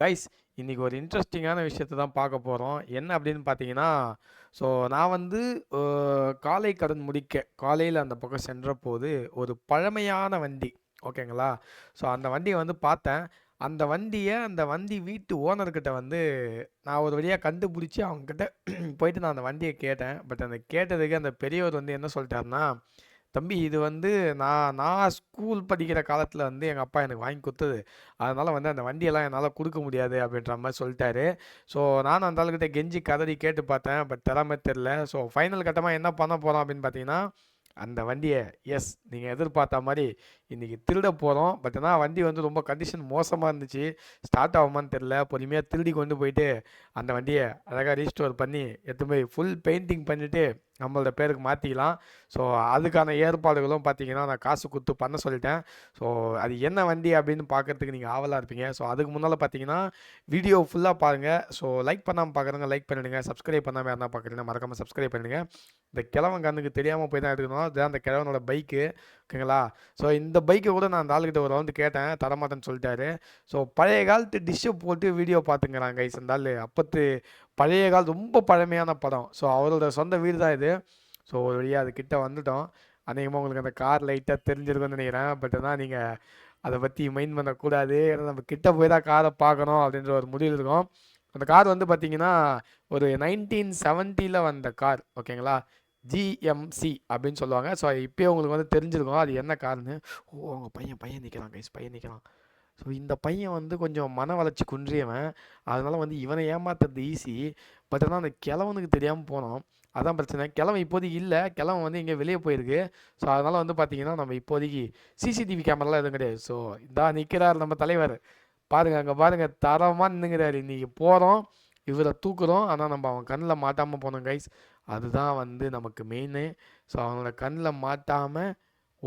Guys இன்றைக்கி ஒரு இன்ட்ரெஸ்டிங்கான விஷயத்தை தான் பார்க்க போகிறோம் என்ன அப்படின்னு பார்த்தீங்கன்னா, ஸோ நான் வந்து காலை கடன் முடிக்க காலையில் அந்த பக்கம் சென்ற போது ஒரு பழமையான வண்டி ஓகேங்களா? ஸோ அந்த வண்டியை வந்து பார்த்தேன். அந்த வண்டியை அந்த வண்டி வீட்டு ஓனர்கிட்ட வந்து நான் ஒரு வழியாக கண்டுபிடிச்சி அவங்கக்கிட்ட போயிட்டு நான் அந்த வண்டியை கேட்டேன். பட் அந்த கேட்டதுக்கு அந்த பெரியவர் வந்து என்ன சொல்லிட்டாருன்னா "தம்பி இது வந்து நான் நான் ஸ்கூல் படிக்கிற காலத்தில் வந்து எங்கள் அப்பா எனக்கு வாங்கி கொடுத்தது அதனால் வந்து அந்த வண்டியெல்லாம் என்னால் கொடுக்க முடியாது." அப்படின்ற மாதிரி சொல்லிட்டாரு ஸோ நானும் அந்த ஆளுக்கிட்ட கெஞ்சி கதறி கேட்டு பார்த்தேன். பட் திறமை தெரில ஸோ ஃபைனல் கட்டமாக என்ன பண்ண போகிறோம் அப்படின்னு பார்த்தீங்கன்னா, அந்த வண்டியை எஸ் நீங்கள் எதிர்பார்த்த மாதிரி இன்னைக்கு திருட போகிறோம் பட் ஆனால் வண்டி வந்து ரொம்ப கண்டிஷன் மோசமாக இருந்துச்சு. ஸ்டார்ட் ஆகுமான்னு தெரில பொறுமையாக திருடி கொண்டு போயிட்டு, அந்த வண்டியை அழகாக ரீஸ்டோர் பண்ணி எடுத்து போய் ஃபுல் பெயிண்டிங் பண்ணிவிட்டு நம்மளோட பேருக்கு மாற்றிக்கலாம் ஸோ அதுக்கான ஏற்பாடுகளும் பார்த்தீங்கன்னா, நான் காசு கொடுத்து பண்ண சொல்லிட்டேன். ஸோ அது என்ன வண்டி அப்படின்னு பார்க்கறதுக்கு நீங்கள் ஆவலாக இருப்பீங்க. ஸோ அதுக்கு முன்னால் பார்த்தீங்கன்னா, வீடியோ ஃபுல்லாக பாருங்கள் ஸோ லைக் பண்ணாம பார்க்குறவங்க லைக் பண்ணிடுங்க. சப்ஸ்கிரைப் பண்ணாமல் யாரா பார்க்குறீங்கன்னா மறக்காமல் சப்ஸ்கிரைப் பண்ணிடுங்க. இந்த கிழவன் கண்ணுக்கு தெரியாமல் போய் தான் எடுக்கணும். இதுதான் அந்த கிழவனோட பைக்கு. ஓகேங்களா? ஸோ இந்த பைக்கை கூட நான் அந்த ஆளுகிட்ட ஒரு ரவுண்டு கேட்டேன். தரமாட்டேன்னு சொல்லிட்டாரு ஸோ பழைய காலத்து டிஷ்ஷை போட்டு வீடியோ பார்த்துங்கிறாங்க கைஸ் அந்த ஆளு. அப்பத்து பழைய கால ரொம்ப பழமையான படம். ஸோ அவரோட சொந்த வீடு தான் இது. ஸோ ஒரு வழியாக அது கிட்டே வந்துட்டோம். அநேகமாக உங்களுக்கு அந்த கார் லைட்டாக தெரிஞ்சிருக்கும்னு நினைக்கிறேன் பட் ஆனால் நீங்கள் அதை பற்றி மைண்ட் பண்ணக்கூடாது. ஏன்னா நம்ம கிட்ட போய் தான் காரை பார்க்கணும் அப்படின்ற ஒரு முடிவு இருக்கும் அந்த கார் வந்து பார்த்தீங்கன்னா, ஒரு 1970ல வந்த கார் ஓகேங்களா? ஜிஎம்சி அப்படின்னு சொல்லுவாங்க. ஸோ இப்போயே உங்களுக்கு வந்து தெரிஞ்சிருக்கும். அது என்ன காருன்னு. ஓ! அவங்க பையன் பையன் நிற்கிறான் கைஸ் பையன் நிற்கிறான் ஸோ இந்த பையன் வந்து கொஞ்சம் மன வளர்ச்சி குன்றியவன். அதனால் வந்து இவனை ஏமாத்துறது ஈஸி. பட் ஆனால் அந்த கிழவனுக்கு தெரியாமல் போனோம். அதான் பிரச்சனை. கிழவன் இப்போதைக்கு இல்லை கிழவன் வந்து இங்கே வெளியே போயிருக்கு. ஸோ அதனால் வந்து பார்த்திங்கன்னா நம்ம இப்போதைக்கு சிசிடிவி கேமராலாம் எதுவும் கிடையாது. ஸோ இந்தா நிற்கிறார் நம்ம தலைவர். பாருங்க அங்கே பாருங்க தரமாக நின்னுக்கிறாரு. இன்றைக்கி போகிறோம் இவரை தூக்குறோம். ஆனால் நம்ம அவன் கண்ணில் மாட்டாமல் போனோம் கைஸ். அதுதான் வந்து நமக்கு மெயினு. ஸோ அவனோட கண்ணில் மாட்டாமல்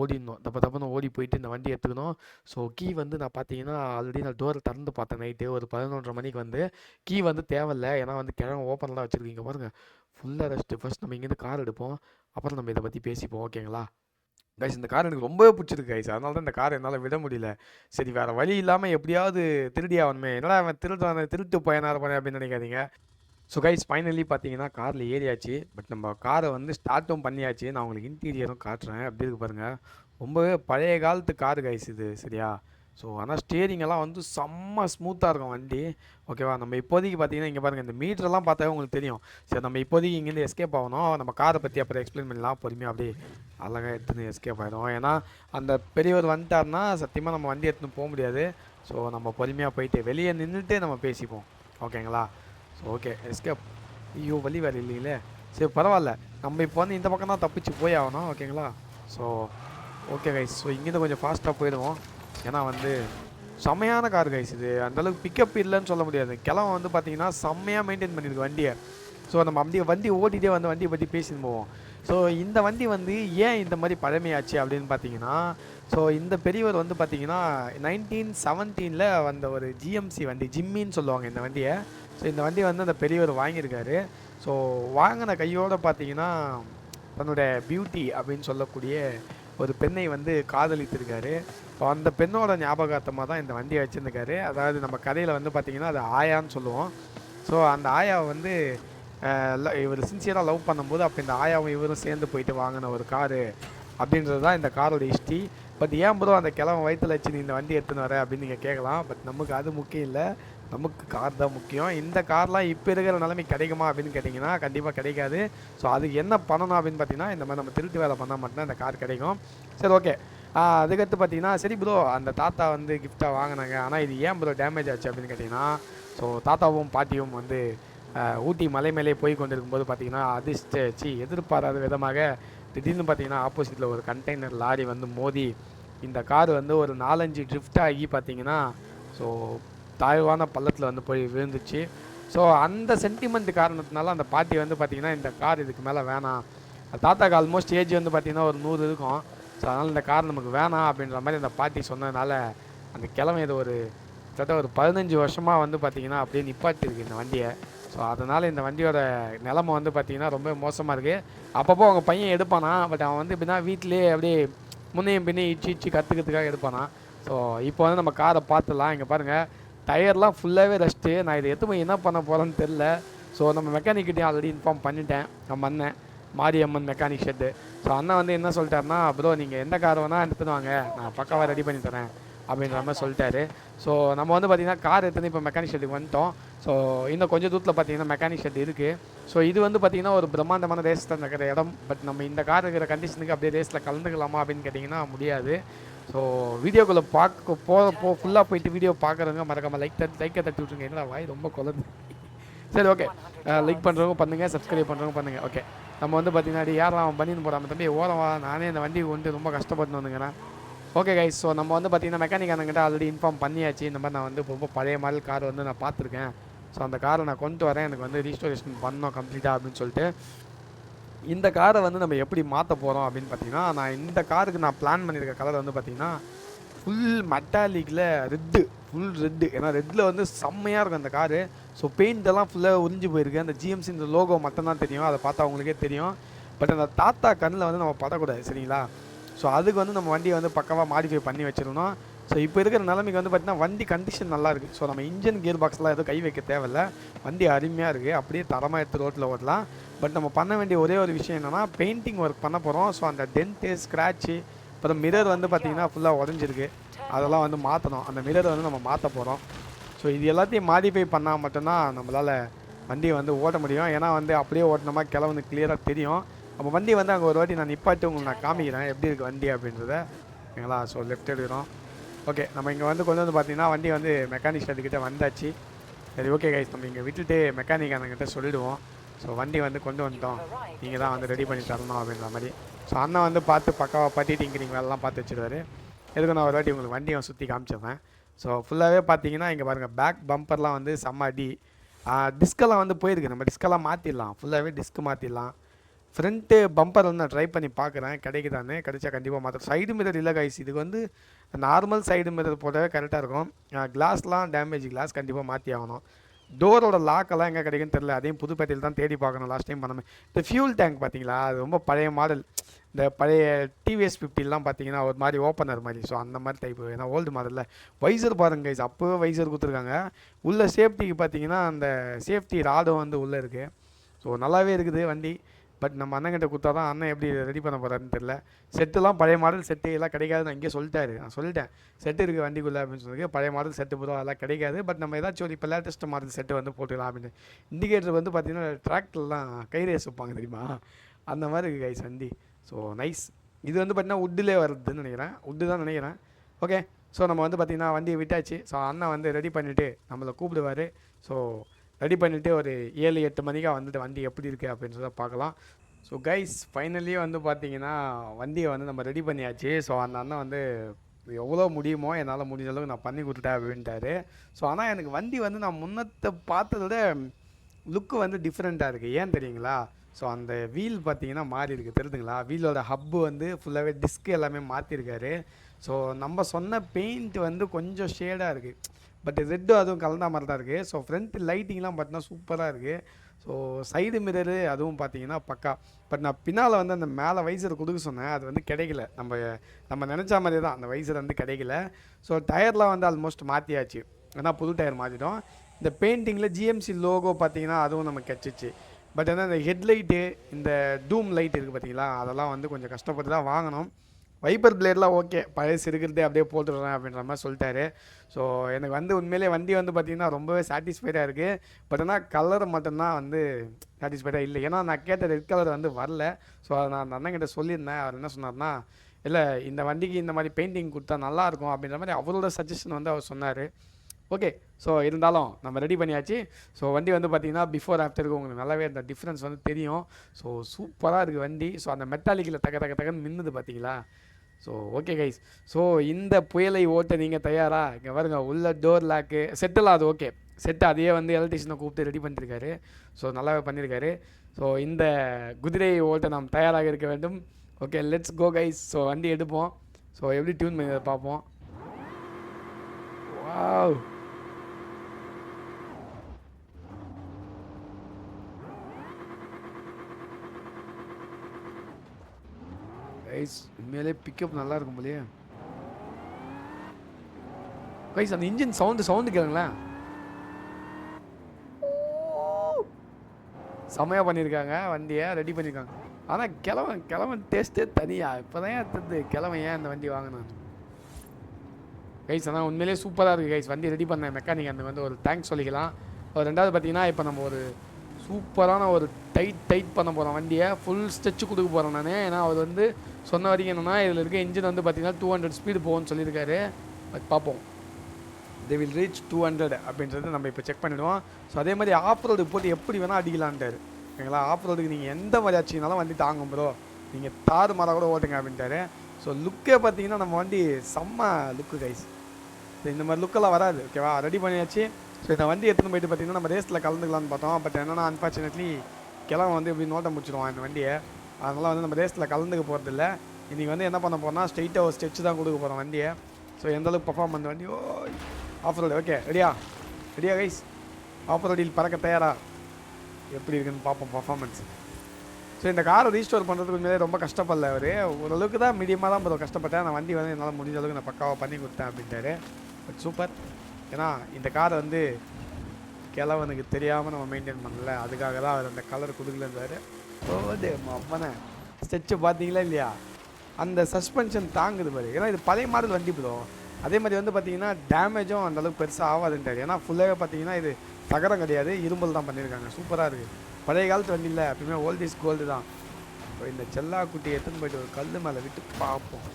ஓடிடணும். தப்பு தபன்னு ஓடி போயிட்டு இந்த வண்டி எடுத்துக்கணும். ஸோ கீ வந்து நான் பார்த்தீங்கன்னா, ஆல்ரெடி நான் டோரை திறந்து பார்த்தேன் நைட்டு. ஒரு 11:30 மணிக்கு வந்து. கீ வந்து தேவையில்ல. ஏன்னா வந்து கிழங்கு ஓப்பனில் வச்சுருக்கீங்க பாருங்கள் ஃபுல்லாக ரெஸ்ட்டு. ஃபஸ்ட் நம்ம இங்கேருந்து கார் எடுப்போம். அப்புறம் நம்ம இதை பற்றி பேசிப்போம். ஓகேங்களா? கைஸ் இந்த கார் எனக்கு ரொம்பவே பிடிச்சிருக்கு கைஸ். அதனால தான் இந்த கார் என்னால் விட முடியல. சரி வேறு வழி இல்லாமல் எப்படியாவது திருடி ஆகணுமே என்னடா அவன் திருட்டு திருட்டு பயனாக இருப்பானே அப்படின்னு நினைக்காதீங்க ஸோ கைஸ் ஃபைனலி பார்த்தீங்கன்னா, காரில் ஏறியாச்சு. பட் நம்ம காரை வந்து ஸ்டார்ட்டும் பண்ணியாச்சு. நான் உங்களுக்கு இன்டீரியரும் காட்டுறேன். அப்படி இருக்கு பாருங்கள் ரொம்பவே பழைய காலத்து கார் கைஸ் இது. சரியா? ஸோ ஆனால் ஸ்டேரிங்கெல்லாம் எல்லாம் வந்து செம்ம ஸ்மூத்தாக இருக்கும் வண்டி. ஓகேவா? நம்ம இப்போதைக்கு பார்த்தீங்கன்னா, இங்கே பாருங்கள் இந்த மீட்டர்லாம் பார்த்தாவே உங்களுக்கு தெரியும். சரி நம்ம இப்போதைக்கு இங்கேருந்து எஸ்கேப் ஆகணும். நம்ம காரை பற்றி அப்புறம் எக்ஸ்பிளைன் பண்ணலாம். பொறுமையாக அப்படியே அழகாக எடுத்துன்னு எஸ்கேப் ஆகிடும் ஏன்னா, அந்த பெரியவர் வந்துட்டாருன்னா, சத்தியமாக நம்ம வண்டி எடுத்துன்னு போக முடியாது. ஸோ நம்ம பொறுமையாக போயிட்டு வெளியே நின்றுட்டு நம்ம பேசிப்போம். ஓகேங்களா? So okay escape. ஐயோ! வழி வேறு இல்லைங்களே. சரி பரவாயில்ல நம்ம இப்போ வந்து இந்த பக்கம் தான் தப்பிச்சு போய் ஆகணும். ஓகேங்களா? So okay guys. ஸோ இங்கேருந்து கொஞ்சம் ஃபாஸ்ட்டாக போயிடுவோம். ஏன்னா வந்து செம்மையான கார் கைஸ் இது. அந்தளவுக்கு பிக்கப் இல்லைன்னு சொல்ல முடியாது. கிளம்ப வந்து பார்த்தீங்கன்னா, செம்மையா மெயின்டெயின் பண்ணியிருக்கு வண்டியை ஸோ நம்ம அப்படியே வண்டி ஓட்டிகிட்டே வந்து வண்டியை பற்றி பேசின்னு போவோம். ஸோ இந்த வண்டி வந்து ஏன் இந்த மாதிரி பழமையாச்சு அப்படின்னு பார்த்தீங்கன்னா, ஸோ இந்த பெரியவர் வந்து பார்த்தீங்கன்னா, 1917ல வந்த ஒரு ஜிஎம்சி வண்டி. ஜிம்மின்னு சொல்லுவாங்க இந்த வண்டியை ஸோ இந்த வண்டி வந்து அந்த பெரியவர் வாங்கியிருக்காரு. ஸோ வாங்கின கையோடு பார்த்தீங்கன்னா, தன்னுடைய பியூட்டி அப்படின்னு சொல்லக்கூடிய ஒரு பெண்ணை வந்து காதலித்திருக்காரு. ஸோ அந்த பெண்ணோட ஞாபகார்த்தமாக தான் இந்த வண்டியை வச்சிருந்திருக்காரு. அதாவது நம்ம கதையில் வந்து பார்த்திங்கன்னா அது ஆயான்னு சொல்லுவோம். ஸோ அந்த ஆயாவை வந்து இவர் ல லவ் பண்ணும்போது, அப்போ இந்த ஆயாவும் இவரும் சேர்ந்து போயிட்டு வாங்கின ஒரு காரு. அப்படின்றது தான் இந்த காரோட ஹிஸ்ட்ரி. பட் ஏன் ப்ரோ அந்த கிழமை வயிற்றுல வச்சு நீ இந்த வண்டி எடுத்துன்னு வர அப்படின்னு நீங்கள் கேட்கலாம். பட் நமக்கு அது முக்கியம் இல்லை நமக்கு கார் தான் முக்கியம். இந்த கார்லாம் இப்போ இருக்கிற நிலைமை கிடைக்குமா அப்படின்னு கேட்டிங்கன்னா கண்டிப்பாக கிடைக்காது. ஸோ அதுக்கு என்ன பண்ணணும் அப்படின்னு பார்த்தீங்கன்னா, இந்த மாதிரி நம்ம திருட்டு வேலை பண்ணால் மட்டும்தான் இந்த கார் கிடைக்கும். சரி ஓகே. அதுக்கடுத்து பார்த்தீங்கன்னா, சரி ப்ரோ அந்த தாத்தா வந்து கிஃப்டாக வாங்கினாங்க ஆனால் இது ஏன் ப்ரோ டேமேஜ் ஆச்சு அப்படின்னு கேட்டிங்கன்னா ஸோ தாத்தாவும் பாட்டியும் வந்து ஊட்டி மலை மேலே போய் கொண்டிருக்கும்போது பார்த்தீங்கன்னா, அதிர்ஷ்ட சி எதிர்பாராத விதமாக திடீர்னு பார்த்தீங்கன்னா, ஆப்போசிட்டில் ஒரு கண்டெய்னர் லாரி வந்து மோதி, இந்த கார் வந்து ஒரு 4, 5 ட்ரிஃப்ட் ஆகி பார்த்தீங்கன்னா, ஸோ தாழ்வான பள்ளத்தில் வந்து போய் விழுந்துச்சு. ஸோ அந்த சென்டிமெண்ட் காரணத்தினால அந்த பாட்டி வந்து பார்த்திங்கன்னா இந்த கார் இதுக்கு மேலே வேணாம். தாத்தாக்கு ஆல்மோஸ்ட் ஏஜ் வந்து பார்த்திங்கன்னா ஒரு நூறு இருக்கும். ஸோ அதனால் இந்த கார் நமக்கு வேணாம் அப்படின்ற மாதிரி அந்த பாட்டி சொன்னதுனால, அந்த கிழமை இது ஒரு கிட்டத்தட்ட ஒரு பதினஞ்சு வருஷமாக வந்து பார்த்தீங்கன்னா, அப்படியே நிப்பாட்டிருக்கு இந்த வண்டியை ஸோ அதனால் இந்த வண்டியோட நிலைமை வந்து பார்த்திங்கன்னா ரொம்ப மோசமாக இருக்குது அப்பப்போ அவங்க பையன் எடுப்பானா பட் அவன் வந்து எப்படின்னா, வீட்டிலேயே அப்படியே முன்னையும் பின்னையும் இச்சு இச்சு கற்றுக்கிறதுக்காக எடுப்பானா ஸோ இப்போ வந்து நம்ம காரை பார்த்துடலாம். இங்கே பாருங்கள் டயர்லாம் ஃபுல்லாகவே ரெஸ்ட்டு நான் இதை எடுத்து போய் என்ன பண்ண போகிறேன்னு தெரில ஸோ நம்ம மெக்கானிக்கிட்டே ஆல்ரெடி இன்ஃபார்ம் பண்ணிட்டேன். நம்ம அண்ணன் மாரியம்மன் மெக்கானிக் ஷெட்டு ஸோ அண்ணன் வந்து என்ன சொல்லிட்டாருன்னா ப்ரோ நீங்கள் எந்த கார் வேணால் எடுத்துன்னு வாங்க. நான் பக்காவாக ரெடி பண்ணி தரேன். அப்படின்ற மாதிரி சொல்லிட்டாரு. ஸோ நம்ம வந்து பார்த்திங்கன்னா கார் எடுத்துன்னு இப்போ மெக்கானிக் ஷெட்டுக்கு வந்துட்டோம். ஸோ இன்னும் கொஞ்சம் தூரத்தில் பார்த்தீங்கன்னா மெக்கானிக் ஷெட் இருக்குது ஸோ இது வந்து பார்த்திங்கன்னா ஒரு பிரம்மாண்டமான ரேஸ் தான் இருக்கிற இடம். பட் நம்ம இந்த கார் இருக்கிற கண்டிஷனுக்கு அப்படியே ரேஸில் கலந்துக்கலாமா அப்படின்னு கேட்டிங்கன்னா முடியாது. ஸோ வீடியோக்குள்ளே பார்க்க போ போ ஃபுல்லாக போயிட்டு வீடியோ பார்க்குறவங்க மறக்காமல் லைக் தட்டி லைக்கை தட்டி விட்ருங்க என்னடா வாய் ரொம்ப குழந்தை சரி ஓகே லைக் பண்ணுறவங்க பண்ணுங்கள் சப்ஸ்கிரைப் பண்ணுறவங்க பண்ணுங்கள் ஓகே நம்ம வந்து பார்த்தீங்கன்னா யாரும் அவன் பண்ணின்னு போடாமல் தம்பி ஓரவா நானே இந்த வண்டி கொண்டு ரொம்ப கஷ்டப்பட்டு வந்துங்கண்ணா ஓகே கைஸ் ஸோ நம்ம வந்து பார்த்தீங்கன்னா மெக்கானிக் அண்ணங்கிட்ட ஆல்ரெடி இன்ஃபார்ம் பண்ணியாச்சு. இந்த மாதிரி நான் வந்து ரொம்ப பழைய மாடல் கார் வந்து நான் பார்த்துருக்கேன். ஸோ அந்த காரை நான் கொண்டு வரேன். எனக்கு வந்து ரீஸ்டோரேஷன் பண்ணோம் கம்ப்ளீட்டாக அப்படின்னு சொல்லிட்டு. இந்த காரை வந்து நம்ம எப்படி மாற்ற போகிறோம் அப்படின்னு பார்த்தீங்கன்னா நான் இந்த காருக்கு நான் பிளான் பண்ணியிருக்க கலர் வந்து பார்த்தீங்கன்னா ஃபுல் மெட்டாலிக்கில் ரெட்டு ஃபுல் ரெட்டு ஏன்னா ரெட்டில் வந்து செம்மையாக இருக்கும் அந்த காரு ஸோ பெயிண்ட் எல்லாம் ஃபுல்லாக உறிஞ்சு போயிருக்கு. அந்த ஜிஎம்சி இந்த லோகோ மட்டும்தான் தெரியும். அதை பார்த்தா அவங்களுக்கே தெரியும். பட் அந்த தாத்தா கண்ணில் வந்து நம்ம படக்கூடாது சரிங்களா? ஸோ அதுக்கு வந்து நம்ம வண்டியை வந்து பக்கமாக மாடிஃபை பண்ணி வச்சிருந்தோம் ஸோ இப்போ இருக்கிற நிலைமைக்கு வந்து பார்த்தீங்கன்னா வண்டி கண்டிஷன் நல்லா இருக்குது ஸோ நம்ம இன்ஜின் கியர் பாக்ஸ்லாம் எதுவும் கை வைக்க தேவையில்ல. வண்டி அருமையாக இருக்குது அப்படியே தரமாக எடுத்து ரோட்டில் ஓடலாம் பட் நம்ம பண்ண வேண்டிய ஒரே ஒரு விஷயம் என்னென்னா பெயிண்டிங் ஒர்க் பண்ண போகிறோம் ஸோ அந்த டென்ட்டு ஸ்க்ராட்சு அப்புறம் மிரர் வந்து பார்த்திங்கன்னா ஃபுல்லாக உடஞ்சிருக்கு. அதெல்லாம் வந்து மாற்றணும் அந்த மிரரை வந்து நம்ம மாற்ற போகிறோம் ஸோ இது எல்லாத்தையும் மாடிஃபை பண்ணால் மட்டும்தான் நம்மளால் வண்டியை வந்து ஓட்ட முடியும். ஏன்னா வந்து அப்படியே ஓட்டினோமா கிளம்பு கிளியராக தெரியும். அப்போ வண்டி வந்து அங்கே ஒரு வாட்டி நான் நிப்பாட்டி உங்களுக்கு நான் காமிக்கிறேன். எப்படி இருக்குது வண்டி அப்படின்றத. ஓகேங்களா? ஸோ லெஃப்ட் எடுக்கிறோம். ஓகே நம்ம இங்கே வந்து கொண்டு வந்து பார்த்தீங்கன்னா வண்டி வந்து மெக்கானிக் ஷெட்டுக்கிட்ட வந்தாச்சு. சரி ஓகே கைஸ் நம்ம இங்கே விட்டுட்டு மெக்கானிக் அண்ணங்கிட்ட சொல்லிடுவோம். ஸோ வண்டி வந்து கொண்டு வந்துட்டோம். நீங்கள் தான் வந்து ரெடி பண்ணி தரணும் அப்படின்ற மாதிரி. ஸோ அண்ணன் வந்து பார்த்து பக்காவாக பட்டிட்டிங்கிறீங்க வேலைலாம் பார்த்து வச்சிருவாரு. எதுக்கு நான் ஒரு வாட்டி உங்களுக்கு வண்டியை சுற்றி காமிச்சிடுறேன். ஸோ ஃபுல்லாகவே பார்த்தீங்கன்னா இங்கே பாருங்கள் பேக் பம்பர்லாம் வந்து செம்ம அடி. டிஸ்கெல்லாம் வந்து போயிருக்கு. நம்ம டிஸ்கெல்லாம் மாற்றிடலாம் ஃபுல்லாகவே டிஸ்க் மாற்றிடலாம் ஃப்ரண்ட்டு பம்பர் வந்து நான் ட்ரை பண்ணி பார்க்குறேன். கிடைக்குதானே கிடைச்சா கண்டிப்பாக மாற்ற சைடு மிரர் இல்லை கைஸ் இதுக்கு வந்து நார்மல் சைடு மிரர் போட்டவே கரெக்டாக இருக்கும். கிளாஸ்லாம் டேமேஜ் கிளாஸ் கண்டிப்பாக மாற்றி ஆகணும். டோரோட லாக்கெல்லாம் எங்கே கிடைக்குன்னு தெரில அதையும் புதுப்பேட்டையில் தான் தேடி பார்க்கணும். லாஸ்ட் டைம் பண்ணாமல் இந்த ஃபியூல் டேங்க் பார்த்தீங்களா அது ரொம்ப பழைய மாடல் இந்த பழைய டிவிஎஸ் ஃபிஃப்டிலாம் பார்த்தீங்கன்னா ஒரு மாதிரி ஓப்பனர் மாதிரி. ஸோ அந்த மாதிரி டைப் ஏன்னா ஓல்டு மாடலில் வைசர் பாருங்க கைஸ் அப்போவே வைசர் கொடுத்துருக்காங்க. உள்ள சேஃப்டிக்கு பார்த்தீங்கன்னா அந்த சேஃப்டி ராடும் வந்து உள்ளே இருக்குது ஸோ நல்லாவே இருக்குது வண்டி. பட் நம்ம அண்ணன்கிட்ட கொடுத்தா தான் அண்ணன் எப்படி ரெடி பண்ண போகிறாருன்னு தெரில செட்டுலாம் பழைய மாடல் செட்டு எல்லாம் கிடைக்காதுன்னு இங்கே சொல்லிட்டாரு. நான் சொல்லிட்டேன். செட்டு இருக்குது வண்டிக்குள்ளே அப்படின்னு சொல்லி பழைய மாடல் செட்டு ப்ரோ அதெல்லாம் கிடைக்காது. பட் நம்ம ஏதாச்சும் ஒரு இப்போ லேட்டஸ்ட் மாடல் செட்டு வந்து போட்டுக்கலாம் அப்படின்னு. இண்டிகேட்டர் வந்து பார்த்தீங்கன்னா டிராக்டர்லாம் கை ரேஸ் வைப்பாங்க தெரியுமா? அந்த மாதிரி இருக்குது கைஸ் வண்டி. ஸோ நைஸ் இது வந்து பார்த்தீங்கன்னா உட்டிலே வருதுன்னு நினைக்கிறேன். உட்டு தான் நினைக்கிறேன். ஓகே ஸோ நம்ம வந்து பார்த்திங்கன்னா வண்டியை விட்டாச்சு. ஸோ அண்ணன் வந்து ரெடி பண்ணிவிட்டு நம்மளை கூப்பிடுவார். ஸோ ரெடி பண்ணிவிட்டு ஒரு ஏழு எட்டு மணிக்காக வந்துட்டு வண்டி எப்படி இருக்குது அப்படின்றத பார்க்கலாம். ஸோ கைஸ் ஃபைனலி வந்து பார்த்தீங்கன்னா வண்டியை வந்து நம்ம ரெடி பண்ணியாச்சு. ஸோ அந்த அண்ணன் வந்து எவ்வளோ முடியுமோ என்னால் முடிஞ்ச அளவுக்கு நான் பண்ணி கொடுத்துட்டேன் அப்படின்ட்டாரு. ஸோ ஆனால் எனக்கு வண்டி வந்து நான் முன்னத்தை பார்த்ததோட விட லுக்கு வந்து டிஃப்ரெண்ட்டாக இருக்குது ஏன் தெரியுங்களா? ஸோ அந்த வீல் பார்த்தீங்கன்னா மாறி இருக்குது தெரியுதுங்களா? வீலோட ஹப்பு வந்து ஃபுல்லாகவே டிஸ்க் எல்லாமே மாற்றிருக்காரு ஸோ நம்ம சொன்ன பெயிண்ட் வந்து கொஞ்சம் ஷேடாக இருக்குது பட் ரெட்டும் அதுவும் கலந்த மாதிரி தான் இருக்குது ஸோ ஃப்ரண்ட் லைட்டிங்லாம் பார்த்தீங்கன்னா சூப்பராக இருக்குது ஸோ சைடு மிரரு அதுவும் பார்த்தீங்கன்னா பக்கா. பட் நான் பின்னால் வந்து அந்த மேலே வைசர் கொடுக்க சொன்னேன். அது வந்து கிடைக்கல. நம்ம நம்ம நினச்ச மாதிரி தான் அந்த வைசர் வந்து கிடைக்கல. ஸோ டயர்லாம் வந்து ஆல்மோஸ்ட் மாற்றியாச்சு ஏன்னா புது டயர் மாற்றிட்டோம் இந்த பெயிண்டிங்கில் ஜிஎம்சி லோகோ பார்த்தீங்கன்னா அதுவும் நமக்கு கிடச்சிச்சு. பட் ஆனால் இந்த ஹெட்லைட்டு இந்த டூம் லைட் இருக்குது பார்த்தீங்களா அதெல்லாம் வந்து கொஞ்சம் கஷ்டப்பட்டு தான் வாங்கணும். வைப்பர் பிளேட்லாம் ஓகே பழசு இருக்கிறதே அப்படியே போட்டுடுறேன் அப்படின்ற மாதிரி சொல்லிட்டாரு. ஸோ எனக்கு வந்து உண்மையிலே வண்டி வந்து பார்த்திங்கன்னா ரொம்பவே சாட்டிஸ்ஃபைடாக இருக்குது பட் ஆனால் கலர் மட்டும்தான் வந்து சாட்டிஸ்ஃபைடாக இல்லை. ஏன்னா நான் கேட்ட ரெட் கலர் வந்து வரல. ஸோ அதை நான் அந்த அண்ணன்கிட்ட சொல்லியிருந்தேன். அவர் என்ன சொன்னார்னா இல்லை இந்த வண்டிக்கு இந்த மாதிரி பெயிண்டிங் கொடுத்தா நல்லாயிருக்கும் அப்படின்ற மாதிரி அவரோட சஜஷன் வந்து அவர் சொன்னார். ஓகே ஸோ இருந்தாலும் நம்ம ரெடி பண்ணியாச்சு. ஸோ வண்டி வந்து பார்த்திங்கன்னா பிஃபோர் ஆஃப்டருக்கு உங்களுக்கு நல்லாவே அந்த டிஃப்ரென்ஸ் வந்து தெரியும். ஸோ சூப்பராக இருக்குது வண்டி. ஸோ அந்த மெட்டாலிக்கில் தக்க தக்க தகன்னு மின்னுது பார்த்தீங்களா ஸோ ஓகே கைஸ் ஸோ இந்த புயலை ஓட்ட நீங்கள் தயாரா? இங்கே வருங்க உள்ள டோர் லாக்கு செட்டெல்லாம் அது ஓகே செட்டு அதையே வந்து எலக்ட்ரிஷனை கூப்பிட்டு ரெடி பண்ணியிருக்காரு ஸோ நல்லாவே பண்ணியிருக்காரு ஸோ இந்த குதிரையை ஓட்ட நாம் தயாராக இருக்க வேண்டும். Okay let's go guys so வண்டி எடுப்போம். ஸோ எப்படி டியூன் பண்ணி பார்ப்போம். வாவ் கைஸ் உண்மையிலே பிக்கப் நல்லா இருக்கும் போலயே. கைஸ் அந்த இன்ஜின் சவுண்டு சவுண்டு கேளுங்களேன். செமையாக பண்ணியிருக்காங்க வண்டியை ரெடி பண்ணியிருக்காங்க. ஆனால் கிழவன் கிழவன் டேஸ்ட்டே தனியாக இப்போ தான் எடுத்தது? கிழவன் ஏன் அந்த வண்டி வாங்கினான் கைஸ் ஆனால் உண்மையிலேயே சூப்பராக இருக்குது கைஸ் வண்டி ரெடி பண்ண மெக்கானிக் அந்த வந்து ஒரு தேங்க்ஸ் சொல்லிக்கலாம். ஒரு ரெண்டாவது பார்த்தீங்கன்னா இப்போ நம்ம ஒரு சூப்பரான ஒரு டைட் டைட் பண்ண போகிறோம் வண்டியை. ஃபுல் ஸ்டெச்சு கொடுக்க போகிறோம் நான். ஏன்னா அவர் வந்து சொன்ன வரைக்கும் என்னென்னா இதில் இருக்க இன்ஜின் வந்து பார்த்திங்கன்னா டூ ஹண்ட்ரட் ஸ்பீடு போகும்னு சொல்லியிருக்காரு. பட் பார்ப்போம் they will reach to hundred அப்படின்றது நம்ம இப்போ செக் பண்ணிவிடுவோம் ஸோ அதே மாதிரி ஆஃப் ரோடு போட்டு எப்படி வேணால் அடிக்கலான்ட்டார் ஓகேங்களா? ஆஃப் ரோடுக்கு நீங்கள் எந்த மாதிரி ஆச்சுனாலும் வண்டி தாங்கும் ப்ரோ நீங்கள் தாறு மரம் கூட ஓட்டுங்க அப்படின்ட்டாரு. ஸோ லுக்கே பார்த்தீங்கன்னா நம்ம வண்டி செம்ம லுக்கு கைஸ் ஸோ இந்த மாதிரி லுக்கெல்லாம் வராது ஓகேவா ரெடி பண்ணியாச்சு. ஸோ இந்த வண்டி எடுத்துன்னு போயிட்டு பார்த்தீங்கன்னா நம்ம ரேஸில் கலந்துக்கலாம்னு பார்த்தோம். பட் என்னென்னா அன்ஃபார்ச்சுனேட்லி கிளம்ப வந்து இப்படி நோட்டை முடிச்சிடுவோம் இந்த வண்டியை. அதனால் வந்து நம்ம ரேஸில் கலந்துக்க போகிறதில்ல இன்றைக்கி வந்து என்ன பண்ண போறோம்னா ஸ்ட்ரெயிட்டாக ஒரு ஸ்டெச்சு தான் கொடுக்க போகிறோம் வண்டியை. ஸோ எந்தளவுக்கு பர்ஃபார்ம் பண்ண வண்டி ஓ ஆஃப் ரோடு ஓகே ரெடியா ரெடியா கைஸ் ஆஃப் ரோடில் பறக்க தயாரா? எப்படி இருக்குன்னு பார்ப்போம் பர்ஃபார்மன்ஸ் ஸோ இந்த காரை ரீஸ்டோர் பண்ணுறதுக்கு உண்மையிலே ரொம்ப கஷ்டப்படல அவர். ஓரளவுக்கு தான் மீடியமாக தான் bro கஷ்டப்பட்டேன். நான் வண்டி வந்து என்னால் முடிஞ்ச அளவுக்கு நான் பக்காவாக பண்ணி கொடுத்தேன் அப்படின்ட்டாரு. பட் சூப்பர் ஏன்னா இந்த காரை வந்து கிழவனுக்கு தெரியாமல் நம்ம மெயின்டைன் பண்ணல. அதுக்காக தான் அவர் அந்த கலர் கொடுக்கலன்றாரு. போகுது அப்பனே ஸ்டெச்சு பார்த்தீங்களா இல்லையா? அந்த சஸ்பென்ஷன் தாங்குது பாரு. ஏன்னா இது பழைய மாடல் வண்டி ப்ரோ அதே மாதிரி வந்து பார்த்தீங்கன்னா டேமேஜும் அந்தளவுக்கு பெருசாக ஆகாதுன்றாரு ஏன்னா ஃபுல்லாகவே பார்த்தீங்கன்னா இது தகரம் கிடையாது. இரும்பல் தான் பண்ணியிருக்காங்க. சூப்பராக இருக்குது பழைய காலத்து வண்டி இல்லை. எப்பயுமே ஓல்ட் இஸ் கோல்டு தான். இப்போ இந்த செல்லா குட்டி எடுத்துன்னு போயிட்டு ஒரு கல் மேலே விட்டு பார்ப்போம்.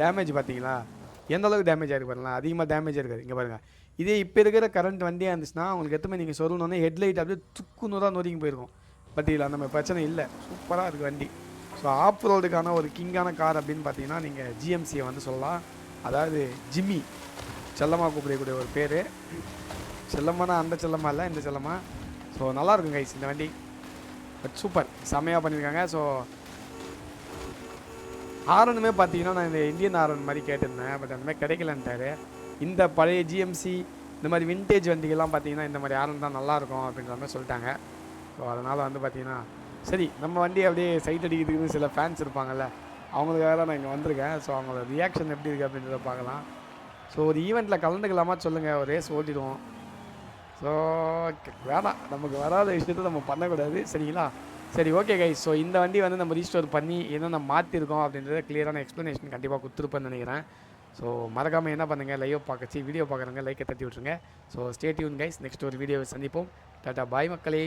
டேமேஜ் பார்த்தீங்களா? எந்த அளவுக்கு டேமேஜ் ஆகிருக்கு பாருங்களா அதிகமாக டேமேஜ் இருக்காது. இங்கே பாருங்கள் இதே இப்போ இருக்கிற கரண்ட் வண்டியாக இருந்துச்சுன்னா உங்களுக்கு எத்தனை நீங்கள் சொல்லணுன்னே ஹெட்லைட் அப்படியே துக்கு நூறாக நொறுங்கி போயிருக்கும். பட் இதில் அந்த மாதிரி பிரச்சனை இல்லை. சூப்பராக இருக்குது வண்டி. ஸோ ஆஃப் ரோடுக்கான ஒரு கிங்கான கார் அப்படின்னு பார்த்தீங்கன்னா நீங்கள் ஜிஎம்சியை வந்து சொல்லலாம். அதாவது ஜிம்மி செல்லமாக கூப்பிடக்கூடிய ஒரு பேர். செல்லம்மானா அந்த செல்லம்மா இல்லை இந்த செல்லம்மா. ஸோ நல்லா இருக்கும் கைஸ் இந்த வண்டி. பட் சூப்பர் செம்மையாக பண்ணியிருக்காங்க. ஸோ ஆரனுமே பார்த்தீங்கன்னா நான் இந்த இந்தியன் ஆரன் மாதிரி கேட்டிருந்தேன். பட் அந்த மாதிரி கிடைக்கலன்ட்டாரு. இந்த பழைய ஜிஎம்சி இந்த மாதிரி வின்டேஜ் வண்டிகள்லாம் பார்த்தீங்கன்னா இந்த மாதிரி ஆரன் தான் நல்லாயிருக்கும் அப்படின்ற மாதிரி சொல்லிட்டாங்க. ஸோ அதனால் வந்து பார்த்தீங்கன்னா சரி நம்ம வண்டி அப்படியே சைட் அடிக்கிறதுக்குன்னு சில ஃபேன்ஸ் இருப்பாங்கல்ல அவங்களுக்காக தான் நான் இங்கே வந்திருக்கேன். ஸோ அவங்களோட ரியாக்ஷன் எப்படி இருக்குது அப்படின்றத பார்க்கலாம். ஸோ ஒரு ஈவெண்ட்டில் கலந்துக்கலாமா சொல்லுங்கள் ஒரு ரேஸ் ஓட்டிடுவோம். ஸோ வேணாம். நமக்கு வராத விஷயத்த நம்ம பண்ணக்கூடாது. சரிங்களா? சரி ஓகே கைஸ் ஸோ இந்த வண்டி வந்து நம்ம ரீஸ்டோர் பண்ணி என்னென்ன மாற்றிருக்கோம் அப்படின்றத கிளியரான எக்ஸ்ப்ளனேஷன் கண்டிப்பாக கொடுத்துருப்பேன்னு நினைக்கிறேன். ஸோ மறக்காமல் என்ன பண்ணுங்கள் லைவ் பார்க்கச்சு வீடியோ பார்க்குறவங்க லைக்கை தட்டி விட்ருங்க ஸோ ஸ்டேட்யூன் கைஸ் நெக்ஸ்ட் ஒரு வீடியோவை சந்திப்போம். டாட்டா பாய் மக்களே.